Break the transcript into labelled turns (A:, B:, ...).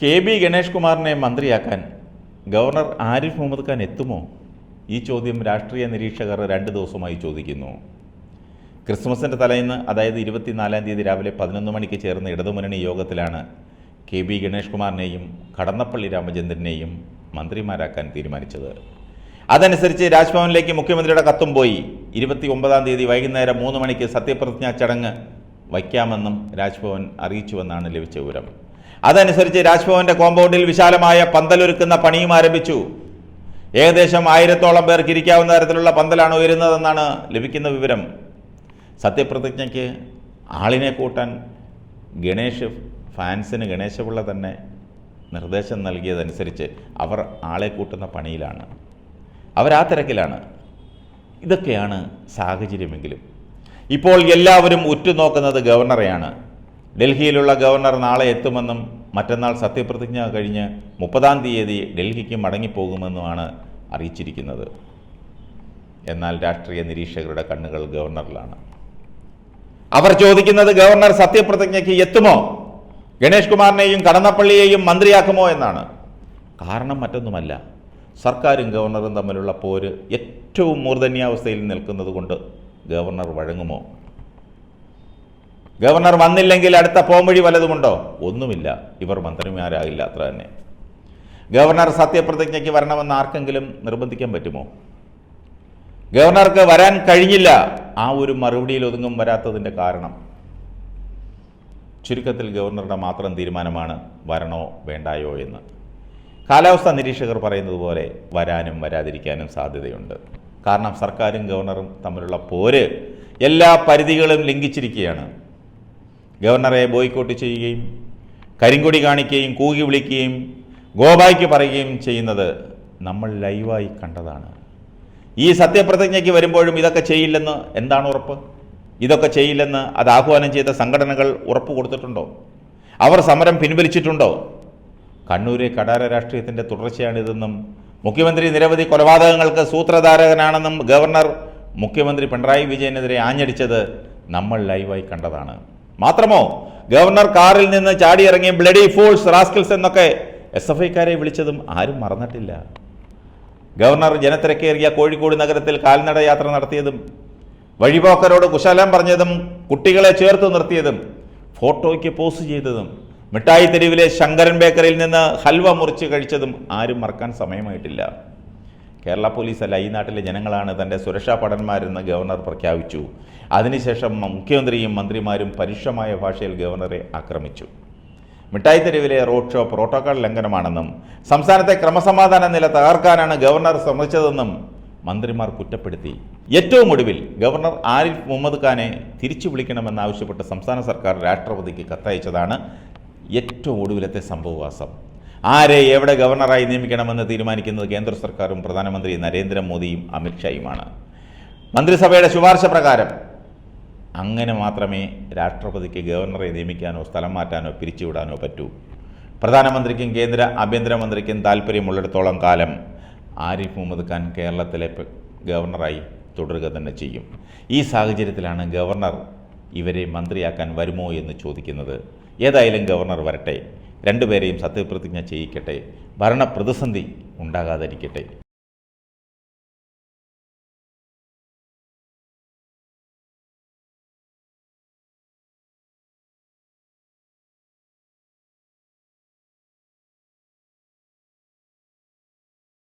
A: K B Ganesh കുമാറിനെ മന്ത്രിയാക്കാൻ governor Arif Muhammad Khan എത്തുമോ? ഈ ചോദ്യം രാഷ്ട്രീയ നിരീക്ഷകർ രണ്ട് ദിവസമായി ചോദിക്കുന്നു. ക്രിസ്മസിന്റെ തലേന്ന് അതായത് ഇരുപത്തിനാലാം തീയതി രാവിലെ പതിനൊന്ന് മണിക്ക് ചേർന്ന ഇടതുമുന്നണി യോഗത്തിലാണ് കെ ബി ഗണേഷ് കുമാറിനെയും കടന്നപ്പള്ളി രാമചന്ദ്രനെയും മന്ത്രിമാരാക്കാൻ തീരുമാനിച്ചത്. അതനുസരിച്ച് രാജ്ഭവനിലേക്ക് മുഖ്യമന്ത്രിയുടെ കത്തും പോയി. ഇരുപത്തി ഒമ്പതാം തീയതി വൈകുന്നേരം മൂന്ന് മണിക്ക് സത്യപ്രതിജ്ഞാ ചടങ്ങ് വയ്ക്കാമെന്നും രാജ്ഭവൻ അറിയിച്ചുവെന്നാണ് ലഭിച്ച വിവരം. അതനുസരിച്ച് രാജ്ഭവന്റെ കോമ്പൗണ്ടിൽ വിശാലമായ പന്തലൊരുക്കുന്ന പണിയും ആരംഭിച്ചു. ഏകദേശം ആയിരത്തോളം പേർക്ക് ഇരിക്കാവുന്ന തരത്തിലുള്ള പന്തലാണ് ഉയരുന്നതെന്നാണ് ലഭിക്കുന്ന വിവരം. സത്യപ്രതിജ്ഞയ്ക്ക് ആളിനെ കൂട്ടാൻ ഗണേഷ് ഫാൻസിന് ഗണേശപിള്ള തന്നെ നിർദ്ദേശം നൽകിയതനുസരിച്ച് അവർ ആളെ കൂട്ടുന്ന പണിയിലാണ്. ആ തിരക്കിലാണ്. ഇതൊക്കെയാണ് സാഹചര്യമെങ്കിലും. ഇപ്പോൾ എല്ലാവരും ഉറ്റുനോക്കുന്നത് ഗവർണറെയാണ്. ഡൽഹിയിലുള്ള ഗവർണർ നാളെ എത്തുമെന്നും മറ്റന്നാൾ സത്യപ്രതിജ്ഞ കഴിഞ്ഞ് മുപ്പതാം തീയതി ഡൽഹിക്ക് മടങ്ങിപ്പോകുമെന്നുമാണ് അറിയിച്ചിരിക്കുന്നത്. എന്നാൽ രാഷ്ട്രീയ നിരീക്ഷകരുടെ കണ്ണുകൾ ഗവർണറിലാണ്. അവർ ചോദിക്കുന്നത് ഗവർണർ സത്യപ്രതിജ്ഞയ്ക്ക് എത്തുമോ? ഗണേഷ് കുമാറിനെയും കടന്നപ്പള്ളിയെയും മന്ത്രിയാക്കുമോ എന്നാണ്. കാരണം മറ്റൊന്നുമല്ല സർക്കാരും ഗവർണറും തമ്മിലുള്ള പോര് ഏറ്റവും മൂർധന്യാവസ്ഥയിൽ നിൽക്കുന്നത് കൊണ്ട് ഗവർണർ വഴങ്ങുമോ? ഗവർണർ വന്നില്ലെങ്കിൽ അടുത്ത പോംവഴി വല്ലതുമുണ്ടോ ഒന്നുമില്ല. ഇവർ മന്ത്രിമാരാകില്ല അത്ര തന്നെ. ഗവർണർ സത്യപ്രതിജ്ഞയ്ക്ക് വരണമെന്ന് ആർക്കെങ്കിലും നിർബന്ധിക്കാൻ പറ്റുമോ? ഗവർണർക്ക് വരാൻ കഴിഞ്ഞില്ല. ആ ഒരു മറുപടിയിൽ ഒതുങ്ങും വരാത്തതിന്റെ കാരണം. ചുരുക്കത്തിൽ ഗവർണറുടെ മാത്രം തീരുമാനമാണ് വരണോ വേണ്ടായോ എന്ന്. കാലാവസ്ഥാ നിരീക്ഷകർ പറയുന്നത് പോലെ വരാനും വരാതിരിക്കാനും സാധ്യതയുണ്ട്. കാരണം സർക്കാരും ഗവർണറും തമ്മിലുള്ള പോര് എല്ലാ പരിധികളും ലംഘിച്ചിരിക്കുകയാണ്. ഗവർണറെ ബോയ്ക്കോട്ട് ചെയ്യുകയും കരിങ്കൊടി കാണിക്കുകയും കൂകി വിളിക്കുകയും ഗോബായ്ക്ക് പറയുകയും ചെയ്യുന്നത് നമ്മൾ ലൈവായി കണ്ടതാണ്. ഈ സത്യപ്രതിജ്ഞയ്ക്ക് വരുമ്പോഴും ഇതൊക്കെ ചെയ്യില്ലെന്ന് എന്താണ് ഉറപ്പ്? ഇതൊക്കെ ചെയ്യില്ലെന്ന് അത് ആഹ്വാനം ചെയ്ത സംഘടനകൾ ഉറപ്പ് കൊടുത്തിട്ടുണ്ടോ? അവർ സമരം പിൻവലിച്ചിട്ടുണ്ടോ? കണ്ണൂരെ കടാര രാഷ്ട്രീയത്തിന്റെ തുടർച്ചയാണിതെന്നും മുഖ്യമന്ത്രി നിരവധി കൊലപാതകങ്ങൾക്ക് സൂത്രധാരകനാണെന്നും ഗവർണർ മുഖ്യമന്ത്രി പിണറായി വിജയനെതിരെ ആഞ്ഞടിച്ചത് നമ്മൾ ലൈവായി കണ്ടതാണ്. മാത്രമോ ഗവർണർ കാറിൽ നിന്ന് ചാടിയിറങ്ങി ബ്ലഡി ഫോഴ്സ് റാസ്കിൾസ് എന്നൊക്കെ എസ് എഫ് ഐക്കാരെ വിളിച്ചതും ആരും മറന്നിട്ടില്ല. ഗവർണർ ജനത്തിരക്കേറിയ കോഴിക്കോട് നഗരത്തിൽ കാൽനട യാത്ര നടത്തിയതും വഴിപോക്കരോട് കുശലം പറഞ്ഞതും കുട്ടികളെ ചേർത്ത് നിർത്തിയതും ഫോട്ടോയ്ക്ക് പോസ്റ്റ് ചെയ്തതും മിഠായി തെരുവിലെ ശങ്കരൻ ബേക്കറിയിൽ നിന്ന് ഹൽവ മുറിച്ച് കഴിച്ചതും ആരും മറക്കാൻ സമയമായിട്ടില്ല. കേരള പോലീസല്ല ഈ നാട്ടിലെ ജനങ്ങളാണ് തന്റെ സുരക്ഷാ ഭടന്മാരെന്ന് ഗവർണർ പ്രഖ്യാപിച്ചു. അതിനുശേഷം മുഖ്യമന്ത്രിയും മന്ത്രിമാരും പരുഷമായ ഭാഷയിൽ ഗവർണറെ ആക്രമിച്ചു. മിഠായി തെരുവിലെ റോഡ് ഷോ പ്രോട്ടോകോൾ ലംഘനമാണെന്നും സംസ്ഥാനത്തെ ക്രമസമാധാന നില തകർക്കാനാണ് ഗവർണർ ശ്രമിച്ചതെന്നും മന്ത്രിമാർ കുറ്റപ്പെടുത്തി. ഏറ്റവും ഒടുവിൽ ഗവർണർ ആരിഫ് മുഹമ്മദ് ഖാനെ തിരിച്ചു വിളിക്കണമെന്നാവശ്യപ്പെട്ട് സംസ്ഥാന സർക്കാർ രാഷ്ട്രപതിക്ക് കത്തയച്ചതാണ് ഏറ്റവും ഒടുവിലത്തെ സംഭവവാസം. ആരെ എവിടെ ഗവർണറായി നിയമിക്കണമെന്ന് തീരുമാനിക്കുന്നത് കേന്ദ്ര സർക്കാരും പ്രധാനമന്ത്രി നരേന്ദ്രമോദിയും അമിത്ഷായുമാണ്. മന്ത്രിസഭയുടെ ശുപാർശ പ്രകാരം അങ്ങനെ മാത്രമേ രാഷ്ട്രപതിക്ക് ഗവർണറെ നിയമിക്കാനോ സ്ഥലം മാറ്റാനോ പിരിച്ചുവിടാനോ പറ്റൂ. പ്രധാനമന്ത്രിക്കും കേന്ദ്ര ആഭ്യന്തരമന്ത്രിക്കും താല്പര്യമുള്ളിടത്തോളം കാലം ആരിഫ് മുഹമ്മദ് ഖാൻ കേരളത്തിലെ ഗവർണറായി തുടരുക തന്നെ ചെയ്യും. ഈ സാഹചര്യത്തിലാണ് ഗവർണർ ഇവരെ മന്ത്രിയാക്കാൻ വരുമോ എന്ന് ചോദിക്കുന്നത്. ഏതായാലും ഗവർണർ വരട്ടെ. രണ്ടുപേരെയും സത്യപ്രതിജ്ഞ ചെയ്യിക്കട്ടെ. ഭരണപ്രതിസന്ധി ഉണ്ടാകാതിരിക്കട്ടെ.